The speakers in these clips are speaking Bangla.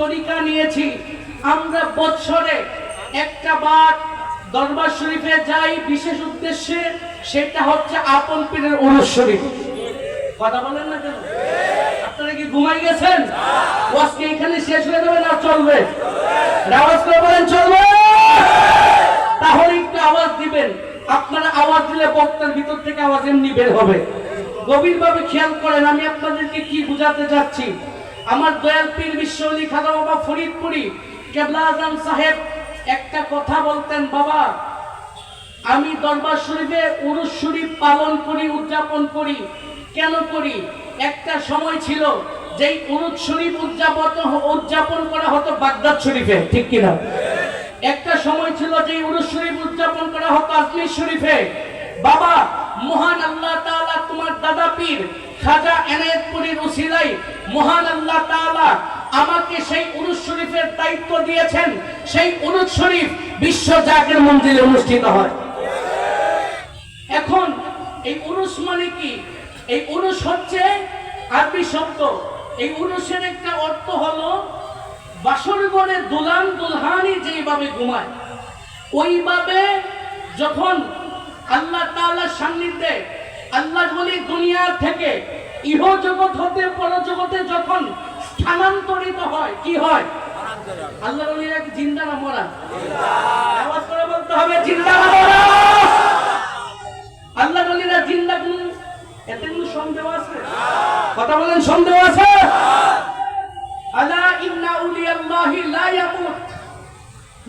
তরিকা নিয়েছি। আমরা বছরে একটা বার দরবার শরীফে যাই, বিশেষ উদ্দেশ্যে সেটা হচ্ছে আপন পীরের উরুস শরীফ। কথা বলেন না কেন? আপনারা কি ঘুমাই গেছেন? ওয়াজকে এখানে শেষ হয়ে যাবে না চলবে? আওয়াজ করে বলেন, চলবে। তাহলে একটু আওয়াজ দিবেন। আপনারা আওয়াজ দিলে বক্তার ভিতর থেকে আওয়াজ হবে। গভীরভাবে খেয়াল করেন, আমি আপনাদেরকে কি বুঝাতে যাচ্ছি? আমার দয়াল পীর বিশ্বলী খাদা বাবা ফরিদপুরি, কেবলা আজম সাহেব, একটা কথা বলতেন, বাবা, আমি দরবার শরীফে উরুস শরীফ পালন করি, উদযাপন করি। কেন করি? একটা সময় ছিল যেই উরুস শরীফ উদযাপন উদযাপন করা হতো বাগদাদ শরীফে, ঠিক কিনা একটা সময় ছিল যে উরুস শরীফ উদযাপন করা হতো আজমির শরীফে। বাবা, মহান আল্লাহ তাআলা তোমার দাদা পীর খাজা এনায়েতপুরীর উসিলাই মহান আল্লাহ তাআলা আমাকে সেই উরুস শরীফের দায়িত্ব দিয়েছেন। সেই উরুস শরীফ বিশ্ব জাগের মন্দিরে অনুষ্ঠিত হয়। এখন এই উরুস মানে কি? এই উরুস হচ্ছে আরবি শব্দ। এই উরুসের একটা অর্থ হলো বাসর ঘরে দুলান দুলহানি যেইভাবে ঘুমায়, ওইভাবে যখন আল্লাহ তাআলার সান্নিধ্যে আল্লাহ বলি দুনিয়া থেকে ইহ জগৎ হতে, পরজগতে যখন স্থানান্তরিত হয়, কি হয়? আল্লাহ বলিরা কি জিন্দা না মরা। বলতে হবে, জিন্দা না আল্লাহ বলিরা জিন্দা কোন এতে কোন সন্দেহ আছে? কথা বলেন, সন্দেহ আছে? আলা ইন্না উলিয়াল্লাহি লা ইয়ামুত।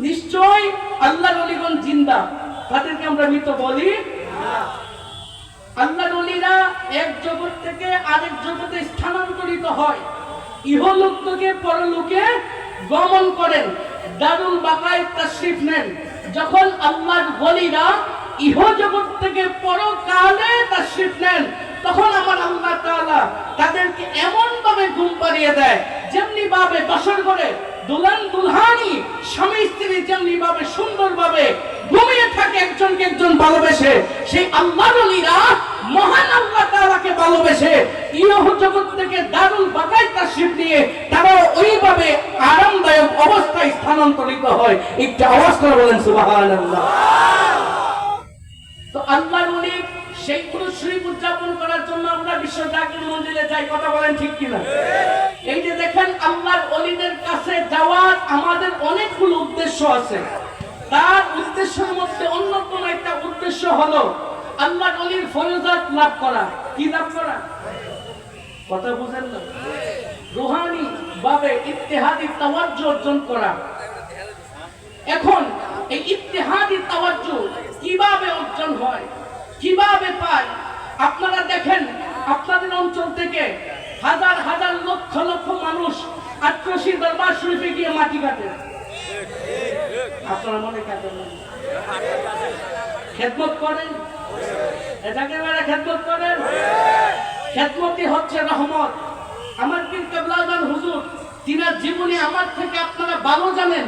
নিশ্চয় আল্লাহর ওলিগণ জিন্দা। তাদেরকে আমরা মৃত বলি আল্লাহর এক জগৎ থেকে আরেক জগতে স্থানান্তরিত হয়। ইহলোক থেকে পরলোকে গমন করেন, দারুল বাকায় তাশরিফ নেন। যখন আল্লাহর ওলিরা ইহ জগৎ থেকে পরকালে তাশরিফ নেন, তখন আমার আল্লাহ তাআলা তাদেরকে এমন ভাবে ঘুম পাড়িয়ে দেয় যেমনি ভাবে বাসর করে দুলান দুলহানি স্বামী স্ত্রী যেমনি ভাবে সুন্দর ভাবে ঘুমিয়ে থাকে একজনকে একজন ভালোবেসে, সেই আল্লাহ রলিরা মহান আল্লাহ তাআলাকে ভালোবেসে ইহ জগৎ থেকে দারুল বাকাই তাশরিফ নিয়ে তারা ওইভাবে আরামদায়ক অবস্থায় স্থানান্তরিত হয় একটু আওয়াজ করে বলেন, সুবহানাল্লাহ। তো আল্লাহর ওলি সেই উদযাপন করার জন্য আমরা বিশ্ব জাকির মন্দিরে যাই, কথা বলেন ঠিক কিনা? এই যে দেখেন, আল্লাহর অলিদের কাছে যাওয়ার আমাদের অনেকগুলো উদ্দেশ্য আছে। তার উদ্দেশ্যের মধ্যে অন্যতম একটা উদ্দেশ্য হলো আল্লাহর অলির ফরজাত লাভ করা। কি লাভ করা? কথা বুঝেন না? রুহানি ভাবে ইত্তেহাদি অর্জন করা। এখন এই ইত্তেহাদি তাওয়াজ্জ কীভাবে অর্জন হয়? কীভাবে পায়? আপনারা দেখেন, আপনাদের অঞ্চল থেকে হাজার হাজার লক্ষ লক্ষ মানুষ আট্রসি দরবার শরীফে গিয়ে মাটি কাটে। আপনারা মনে কাটেন। খেদমত করেন? এটাকে বেড়ে খেদমত করেন? খেদমতি হচ্ছে রহমত। আমার কিন্তু হুজুর, তিনার জীবনী আমার থেকে আপনারা ভালো জানেন।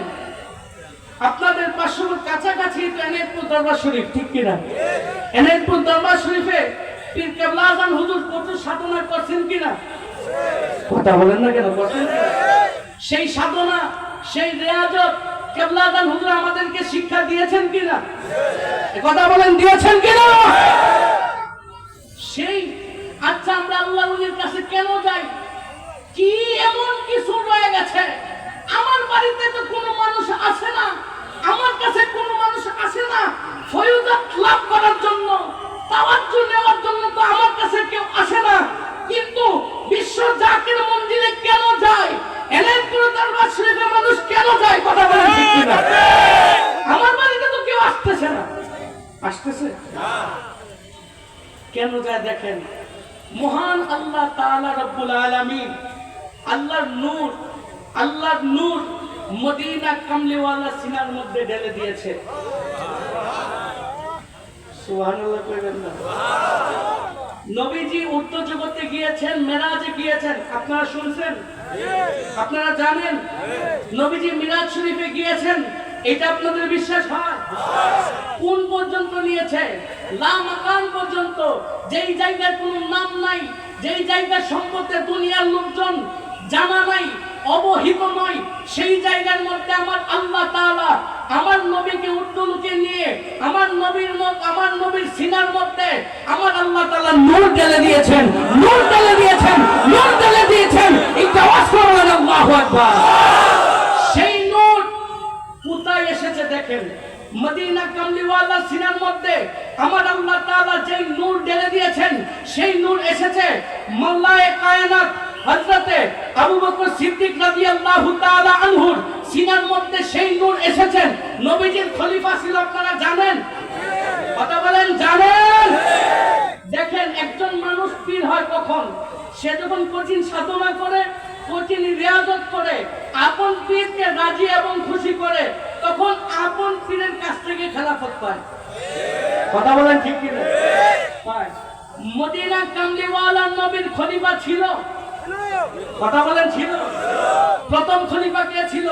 আপনাদের পাঁচশোর কাছাকাছি এনায়তপুর দরবার শরীফ, ঠিক কিনা? এনায়তপুর দরবার শরীফে পীর কেবলা আজান হুজুর প্রচুর সাধনা করছেন কিনা? কথা বলেন না কেন করছেন সেই সাধনা, সেই রেয়াজত কেবলা আজান হুজুর আমাদেরকে শিক্ষা দিয়েছেন কিনা? কথা বলেন, দিয়েছেন কিনা? সেই আচ্ছা আমরা আল্লাহ নবীর কাছে কেন যাই? কি এমন কিছু রয়ে গেছে? আমার বাড়িতে তো কোনো মানুষ আসে না। আমার কাছে কোনো মানুষ আসে না। ফয়ুজাত লাভ করার জন্য, তাওয়াজ্জু নেওয়ার জন্য তো আমার কাছে কেউ আসে না। কিন্তু বিশ্ব জাকির মন্দিরে কেন যায়? এলাইপুর দরবার শরীফে মানুষ কেন যায়? কথা বলেন ঠিক? আমার বাড়িতে তো কেউ আসতেছে না। আসতেছে? কেন যায় দেখেন? মহান আল্লাহ তাআলা রব্বুল আলামিন, আল্লাহর নূর আল্লাহর নূর মদিনা কামলিওয়ালা সিনার মধ্যে ঢেলে দিয়েছে। নবীজি উত্তর জগতে গিয়েছেন, মেরাজে গিয়েছেন। আপনারা শুনছেন? আপনারা জানেন? নবীজি মিরাজ শরীফে গিয়েছেন, এটা আপনাদের বিশ্বাস হয়? কোন পর্যন্ত নিয়েছে? লা মাকান পর্যন্ত। যেই জায়গার কোনো নাম নাই, যেই জায়গার সম্পর্কে দুনিয়ার লোকজন জানা নাই অবহিত নয় সেই জায়গার মধ্যে আমার আল্লাহ তাআলা আমার নবীকে উদ্দুলকে নিয়ে, আমার নবীর আমার নবীর সিনার মধ্যে আমার আল্লাহ তাআলা নূর ঢেলে দিয়েছেন, নূর ঢেলে দিয়েছেন, নূর ঢেলে দিয়েছেন। আওয়াজ করবেন আল্লাহু আকবার। সেই নূর কোথায় এসেছে দেখেন? মদিনা কামলিওয়ালা সিনার মধ্যে আমার আল্লাহ তাআলা যেই নূর ঢেলে দিয়েছেন, সেই নূর এসেছে মাওলায়ে কায়নাত। হযরতে আবু বকর সিদ্দিক রাদিয়াল্লাহু তাআলা আনহুর সিনার মধ্যে সেই নূর এসেছেন। নবীজির খলিফা ছিল, আপনারা জানেন? কথা বলেন, জানেন? দেখেন, একজন মানুষ পীর হয় কখন? সে যখন কঠিন সাধনা করে, কঠিন রিয়াজত করে, আপন পীরকে রাজি এবং খুশি করে, তখন আপন পীরের কাছ থেকে খেলাফত পায়। কথা বলেন ঠিক কি না? পায়। মদিনা কামলিওয়ালা নবীর খলিফা ছিল। কথা বলেন, ছিল? প্রথম খলিফা কে ছিল?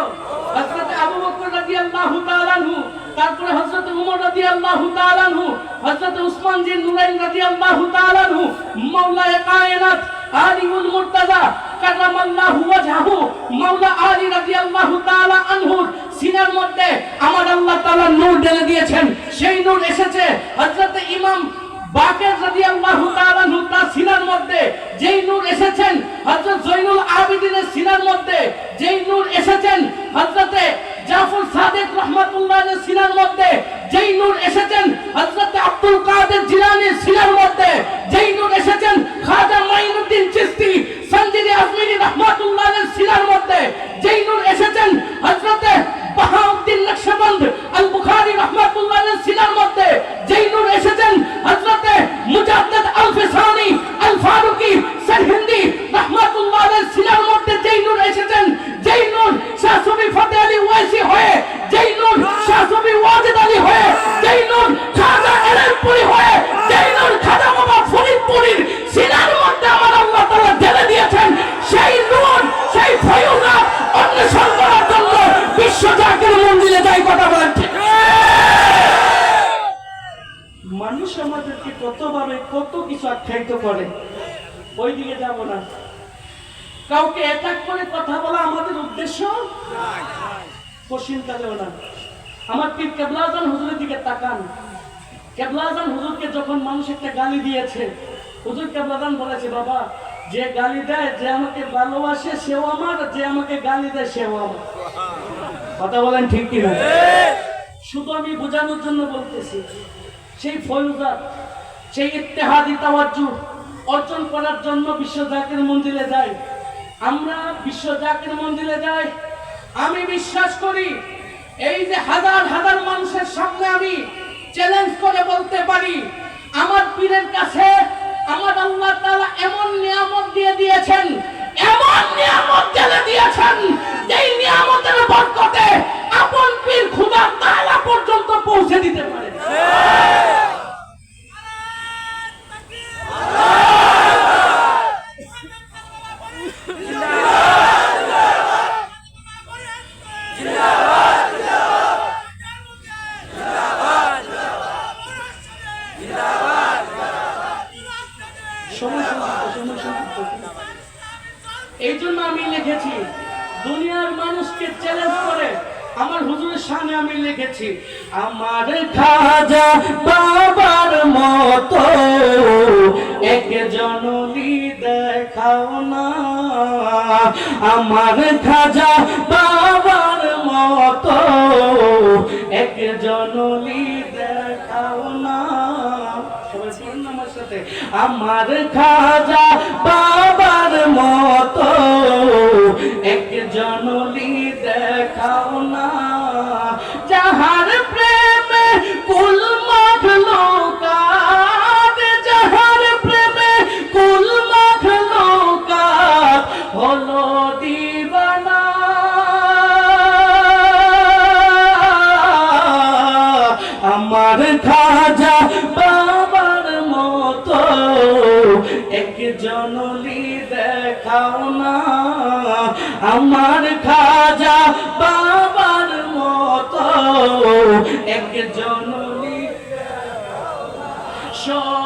হযরত আবু বকর রাদিয়াল্লাহু তাআলা আনহু, তারপরে হযরত উমর রাদিয়াল্লাহু তাআলা আনহু, হযরত উসমান জিন নুরাইন রাদিয়াল্লাহু তাআলা আনহু, মাওলায়ে কায়নাত আলিউল মুর্তাজা কাররামাল্লাহু ওয়াজহাহু, মাওলা আলী রাদিয়াল্লাহু তাআলা আনহুর সিনার মধ্যে আমার আল্লাহ তাআলা নূর ঢেলে দিয়েছেন। সেই নূর এসেছে হযরত ইমাম বাকের রাদিয়াল্লাহু তাআলা তার সিনার মধ্যে, যেই নূর এসেছেন হযরত জয়নুল আবেদিনের সিনার মধ্যে, যেই নূর এসেছেন হযরতে জাফর সাদেক রহমাতুল্লাহের সিনার মধ্যে, যেই নূর এসেছেন আখ্যায়িত করে। ওই দিকে যাব না। কাউকে অ্যাটাক করে কথা বলা আমাদের উদ্দেশ্য? কশিনকালেও না। আমার পীর কেবলাজান হুজুরের দিকে তাকান। কেবলাজান হুজুরকে যখন মানুষ একটা গালি দিয়েছে হুজুর কেবলাজান বলেছে বাবা যে গালি দেয় যে আমাকে ভালোবাসে সেও আমার যে আমাকে গালি দেয় সেও আমার। কথা বলেন ঠিক কিনা? শুধু আমি বোঝানোর জন্য বলতেছি সেই ফয়ুজাত সেই ইত্তেহাদি তাওয়াজ্জু অর্জন করার জন্য বিশ্ব জাকির মন্দিরে যাই। আমরা বিশ্ব জাকির মন্দিরে যাই। আমি বিশ্বাস করি, এই যে হাজার হাজার মানুষের সামনে আমি চ্যালেঞ্জ করে বলতে পারি, আমার পীরের কাছে আমার আল্লাহ তাআলা এমন নিয়ামত দিয়ে দিয়েছেন, এমন নিয়ামত ঢেলে দিয়েছেন, যেই নিয়ামতের বরকতে আপন পীর খুদা তাআলা পর্যন্ত পৌঁছে দিতে পারে। সময় Allah! আমার খাজা বাবার মতো। একজন দেখাও না। জনলি দেখাও না। আমার খাজা বাবার মতো। এক জনলি শরীয়তার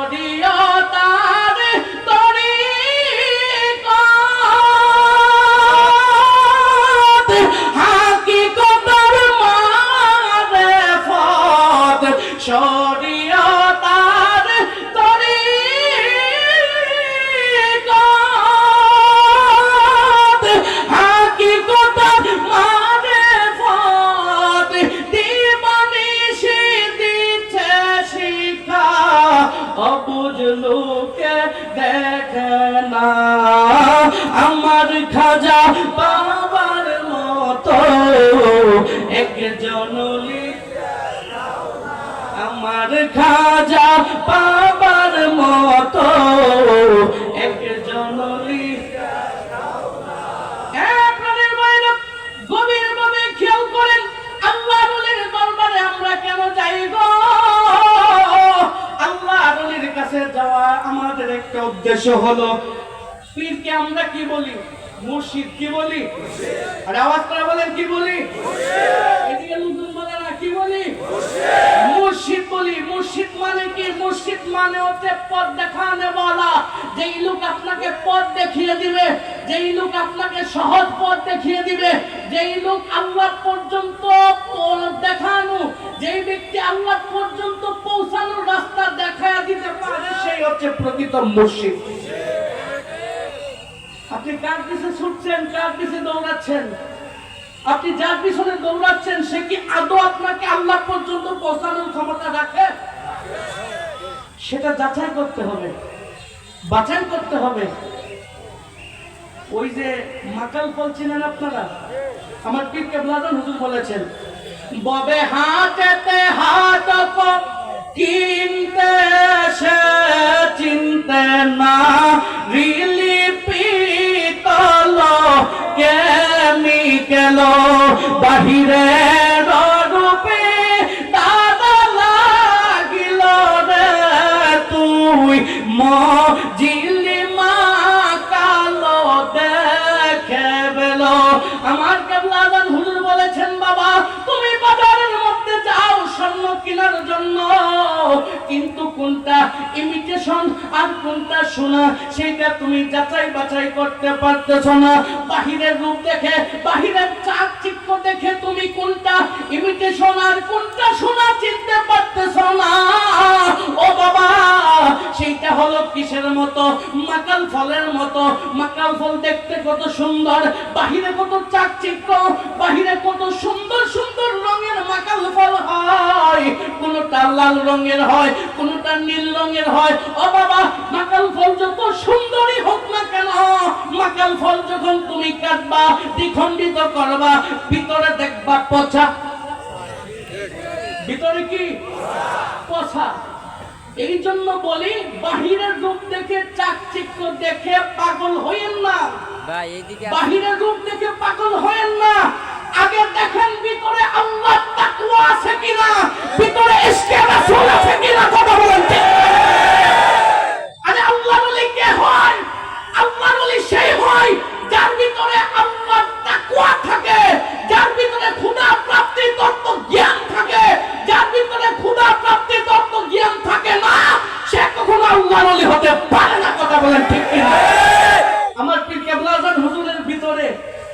উদ্দেশ্য হলো, পীরকে আমরা কি বলি? মুর্শিদ কি বলি? আর আওয়াজ করে বলেন, কি বলি? এদিকে বলে কি বলি? মুর্শিদ বলি। মুর্শিদ মানে কি? মুর্শিদ মানে হচ্ছে পথ দেখানে বলা। যেই লোক আপনাকে পথ দেখিয়ে দিবে, যেই লোক আপনাকে সহজ পথ দেখিয়ে দিবে, যেই লোক আল্লাহ পর্যন্ত দেখানো, যেই ব্যক্তি আল্লাহ পর্যন্ত পৌঁছানোর রাস্তা দেখায় দিতে পারে। সেই হচ্ছে প্রকৃত মুর্শিদ আপনি কার পিছে ছুটছেন কার পিছে দৌড়াচ্ছেন? আপনি যার পিছনে দৌড়াচ্ছেন সে কি আদৌ আপনাকে আল্লাহ পর্যন্ত পৌঁছানোর ক্ষমতা রাখে? সেটা যাচাই করতে হবে। বাছাই করতে হবে। ওই যে মাকাল ফল চিনেন আপনারা? আমার পীর কেবলাজন হুজুর বলেছেন ববে হাতেতে হাত কিনতে সে না রিলি পিতল কেমিকেল বাহিরে ইমিটেশন আর কোনটা শোনা, সেটা তুমি যাচাই বাছাই করতে পারতেছ না। বাহিরের রূপ দেখে, বাহিরের চাকচিক্য দেখে তুমি কোনটা ইমিটেশন আর কোনটা শোনা চিনতে পারতেছ না। হলো কিসের মতো? মাকাল ফলের মতো। মাকাল ফল দেখতে কত সুন্দর, বাহিরে কত চাকচিক্য, বাহিরে কত সুন্দর সুন্দর রঙের মাকাল ফল হয়। কোনটা লাল রঙের হয়, কোনটা নীল রঙের হয়। ও বাবা, মাকাল ফল যত সুন্দরই হোক না কেন, মাকাল ফল যখন তুমি কাটবা, দ্বিখণ্ডিত করবা, ভিতরে দেখবা পচা। ভিতরে কি? পচা। এই জন্য বলি বাহিরের রূপ দেখে চাকচিক্য দেখে পাগল হইয়েন না। বাহিরের রূপ দেখে পাগল হয়েন না। আগে দেখেন ভিতরে আল্লাহ তাকওয়া আছে কিনা ভিতরে ইশকে রাসূল আছে কিনা কথা বলেন। আরে আল্লাহর ওলি কে হয়? আল্লাহর ওলি সেই হয় যার ভিতরে আল্লাহ তাকওয়া থাকে যার ভিতরে খোদা প্রাপ্তির তত্ত্ব জ্ঞান থাকে যার ভিতরে খোদা প্রাপ্তির সে কখনো আল্লাহর হতে পারে না কথা বলেন ঠিক কিনা? আমার পীর কেবলাজান হুজুরের ভিতরে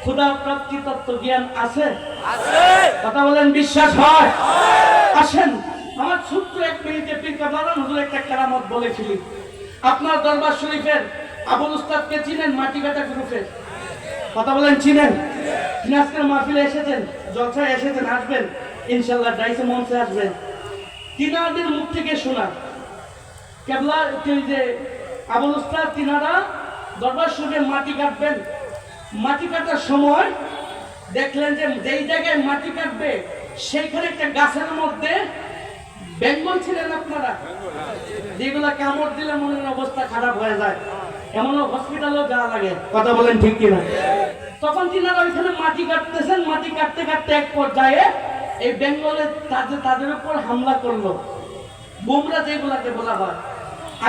খোদা প্রাপ্তি তত্ত্ব জ্ঞান আছে? আছে। কথা বলেন বিশ্বাস হয়? আসেন আমার ছোট্ট এক মিনিটে পীর কেবলাজান হুজুর একটা কেরামত বলেছিলেন। আপনার দরবার শরীফের আবুল উস্তাদকে চিনেন মাটি কাটা গ্রুপের কথা বলেন চিনেন? তিনি আজকের মাহফিলে এসেছেন জলসায় এসেছেন আসবেন। ইনশাল্লাহ ডাইসে মঞ্চে আসবেন। তিনাদের মুখ থেকে শোনা। কেবলা যে আবুল উস্তাদ, তিনারা দরবার শরীফে মাটি কাটবেন। মাটি কাটার সময় দেখলেন যে যেই জায়গায় মাটি কাটবে, সেইখানে একটা গাছের মধ্যে বেঙ্গল ছিলেন আপনারা? যেগুলা কামড় দিলে মনের অবস্থা খারাপ হয়ে যায়। এমন হসপিটালেও যাওয়া লাগে। কথা বলেন ঠিক কিনা? তখন তিনারা ওইখানে মাটি কাটতেছেন। মাটি কাটতে কাটতে এক পর্যায়ে এই বেঙ্গলে তাদের তাদের উপর হামলা করল। বুমরা যেগুলাকে বলা হয়।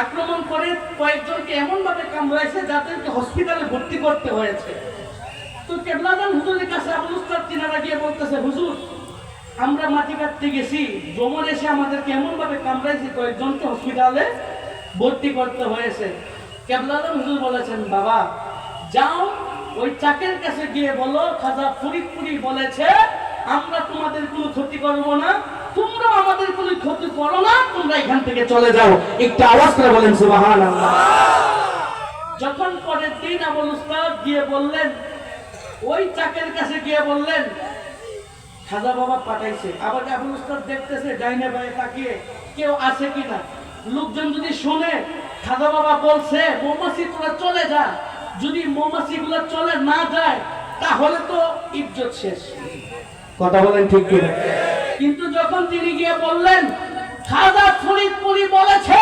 আক্রমণ করে কয়েকজনকে এমন ভাবে কামড়াইছে যাদেরকে হসপিটালে ভর্তি করতে হয়েছে। তো কেবলাদান হুজুরের কাছে আবুল উস্তাদ তিনারা গিয়ে বলতেছে, হুজুর, আমরা মাটি কাটতে গেছি জমর এসে আমাদেরকে এমন ভাবে কামড়াইছে কয়েকজনকে হসপিটালে ভর্তি করতে হয়েছে। কেবলাদান হুজুর বলেছেন, বাবা, যাও, ওই চাকের কাছে গিয়ে বলো, খাজা ফরিদপুরি বলেছে, আমরা তোমাদের কোনো ক্ষতি করব না তোমরা আমাদের কোনো ক্ষতি করো না, তোমরা এখান থেকে চলে যাও। একটু আওয়াজ করে বলেন, সুবহানাল্লাহ। যখন পরের দিন আবুল উস্তাদ গিয়ে বললেন, ওই চাকের কাছে গিয়ে বললেন, খাজা বাবা পাঠাইছে। আবার আবুল উস্তাদ দেখতেছে, ডাইনে বায়ে তাকিয়ে কেউ আছে কিনা। লোকজন যদি শুনে, খাজা বাবা বলছে, মৌমাছি, তোরা চলে যা। যদি মৌমাছি গুলো চলে না যায়, তাহলে তো ইজ্জত শেষ। কথা বলেন ঠিক কিনা? কিন্তু যখন তিনি গিয়ে বললেন খাজা ফরিদপুরি বলেছে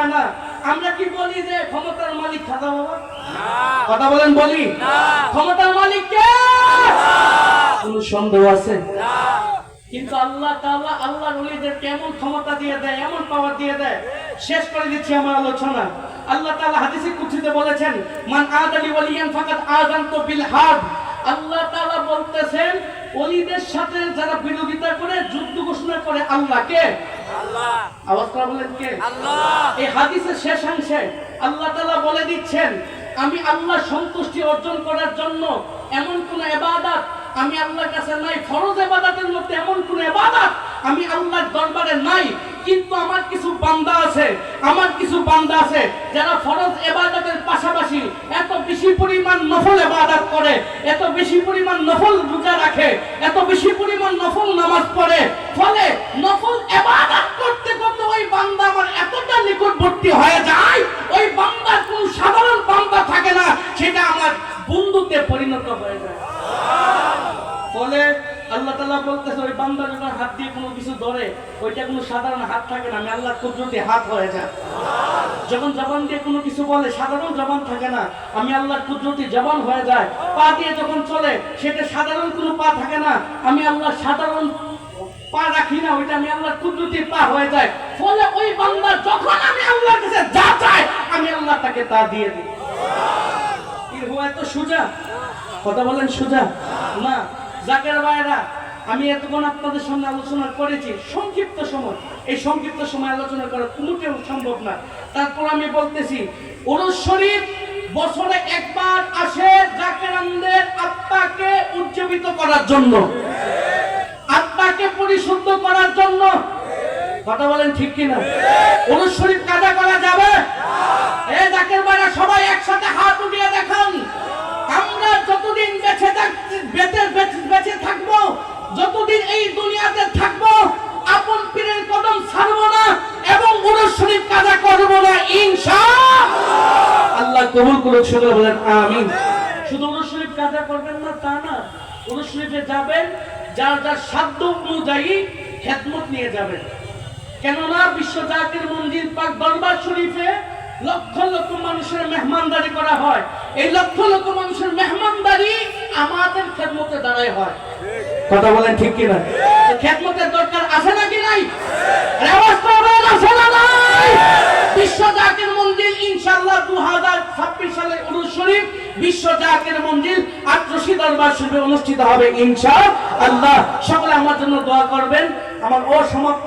হয় না। আমরা কি বলি যে ক্ষমতার মালিক খাজা বাবা? কথা বলেন বলি। ক্ষমতার মালিক কে? কোন সন্দেহ আছে? কিন্তু আল্লাহ তাআলা আল্লাহ ওলিদের কেমন ক্ষমতা দিয়ে দেয় এমন পাওয়ার দিয়ে দেয়। শেষ করে দিচ্ছি আমার আলোচনা। আল্লাহ তাআলা হাদিসে কুদসিতে বলেছেন মান আদালি ওয়ালিয়ান ফাকাত আযানতু বিল হার্ব আল্লাহ তাআলা বলতেছেন ওলিদের সাথে যারা বিরোধিতা করে যুদ্ধ ঘোষণা করে আল্লাহকে আল্লাহ আওয়াজ করে বলেন কে? আল্লাহ। এই হাদিসের শেষ অংশে আল্লাহ তালা বলে দিচ্ছেন আমি আল্লাহ সন্তুষ্টি অর্জন করার জন্য এমন কোন এবাদত আমি আল্লাহর কাছে নাই ফরজ এবাদতের মধ্যে এমন কোন এবাদত আমি আল্লাহর দরবারে নাই কিন্তু আমার কিছু বান্দা আছে, আমার কিছু বান্দা আছে যারা ফরজ এবাদতের পাশাপাশি এত বেশি পরিমাণ নফল এবাদত করে, এত বেশি পরিমাণ নফল রোজা রাখে, এত বেশি পরিমাণ নফল নামাজ পড়ে। ফলে নফল এবাদত করতে করতে ওই বান্দা আমার এতটা নিকটবর্তী হয়ে যায়, ওই বান্দার কোন সাধারণ বান্দা থাকে না, সেটা আমার বন্ধুতে পরিণত হয়ে যায়। ফলে আল্লাহ তাআলা বলতেছে, ওই বান্দা যখন হাত দিয়ে কোনো কিছু ধরে, ওইটা কোনো সাধারণ হাত থাকে না। আমি আল্লাহর কুদরতি হাত হয়ে যায়। যখন জবান দিয়ে কোনো কিছু বলে, সাধারণ জবান থাকে না। আমি আল্লাহর কুদরতি জবান হয়ে যায়। পা দিয়ে যখন চলে, সেটা সাধারণ কোনো পা থাকে না। আমি আল্লাহর সাধারণ পা রাখি না, ওইটা আমি আল্লাহর কুদরতি পা হয়ে যায়। ফলে ওই বান্দা যখন আমি আল্লাহর কাছে যা চাই, আমি আল্লাহ তাকে তা দিয়ে দিই। হুয়া এত সোজা? কথা বলেন সোজা? না। জাকের ভাইরা আমি এতক্ষণ আপনাদের সামনে আলোচনা করেছি, সংক্ষিপ্ত সময়। এই সংক্ষিপ্ত সময় আলোচনা করা কোনোটাও সম্ভব না। তারপর আমি বলতেছি ওরস শরীফ বছরে একবার আসে জাকেরানদের আত্মাকে উজ্জীবিত করার জন্য। আত্মাকে পরিশুদ্ধ করার জন্য। কথা বলেন ঠিক কিনা? ওরস শরীফ কাজা করা যাবে? এ জাকের ভাইরা সবাই একসাথে হাত উঠিয়ে দেখান। আমরা যতদিন বেঁচে থাক বেঁচে বেঁচে- বেঁচে থাকব যতদিন এই দুনিয়াতে থাকব আপন পীরের কদম ছাড়বো না এবং উরস শরীফ কাজা করব না ইনশা আল্লাহ কবুল করুক সকলে বলেন আমিন। শুধু উরস শরীফ কাজা করবেন না তা না। উরস শরীফে যাবেন যার যার সাধ্য অনুযায়ী খেদমত নিয়ে যাবেন। কেননা বিশ্ব জাতির মন্দির পাক দরবার শরীফে লক্ষ লক্ষ মানুষের মেহমানদারি করা হয়। এই লক্ষ লক্ষ মানুষের মেহমানদারি আমাদের খেদমতে দাঁড়ায় হয়। কথা বলেন ঠিক কিনা? খেদমতের দরকার আছে নাকি নাই? আছে না নাই? বিশ্ব জাতির মন্দির ইনশাআল্লাহ দু হাজার ছাব্বিশ সালের উরুস শরীফ বিশ্ব জাতির মন্দির আটরশি দরবার শরীফে অনুষ্ঠিত হবে ইনশা আল্লাহ সকলে আমার জন্য দোয়া করবেন। আমার অসমাপ্ত